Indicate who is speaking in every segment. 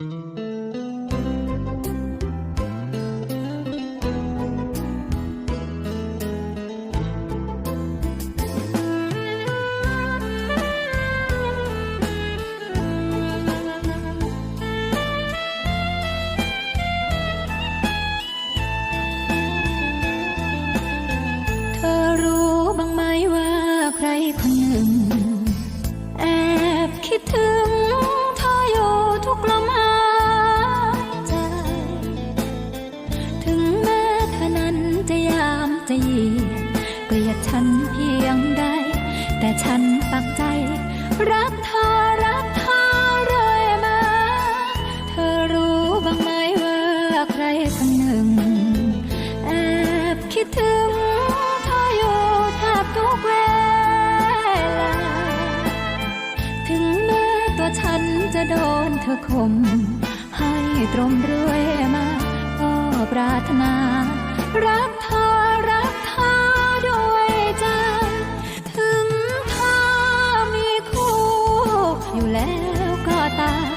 Speaker 1: เจะเหยียดเกลียดฉันเพียงใด แต่ฉันปักใจ รักเธอรักเธอเรื่อยมา เธอรู้บ้างไหมว่าใครคนหนึ่ง แอบคิดถึงเธออยู่แทบทุกเวลา ถึงแม้ตัวฉันจะโดนเธอข่มให้ตรมเรื่อยมา ก็ปรารถนา รักเธอ รักเธอด้วยใจ ถึงเธอมีคู่อยู่แล้วก็ตาม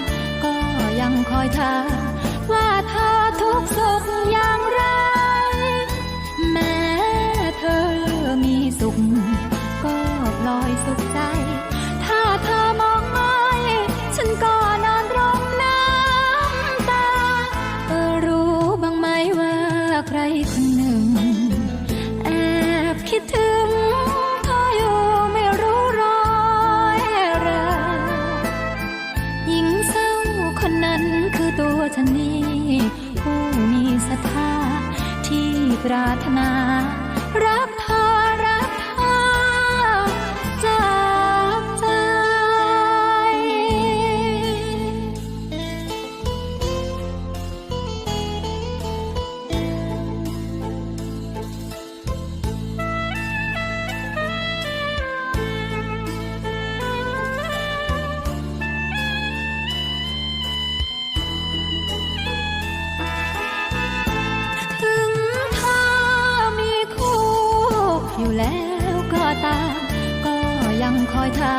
Speaker 1: ก็ยังคอยถามว่าเธอทุกข์สุขอย่างไร แม้เธอมีสุข ก็ปล่อยสุขใจ ปรารถนา อยเธอ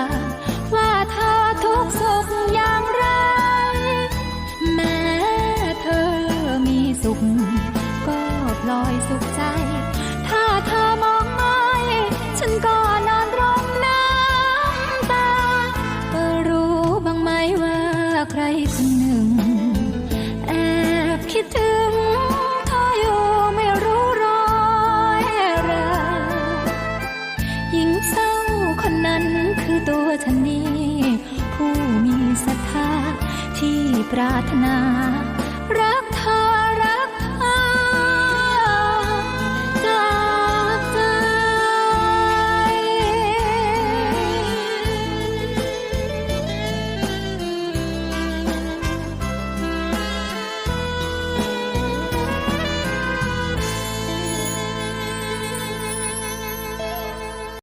Speaker 1: ว่าเธอทุกข์สุขอย่างไร แม้เธอมีสุข ก็ปล่อยสุข ตัวฉันนี้ ผู้มีศรัทธาที่ปรารถนา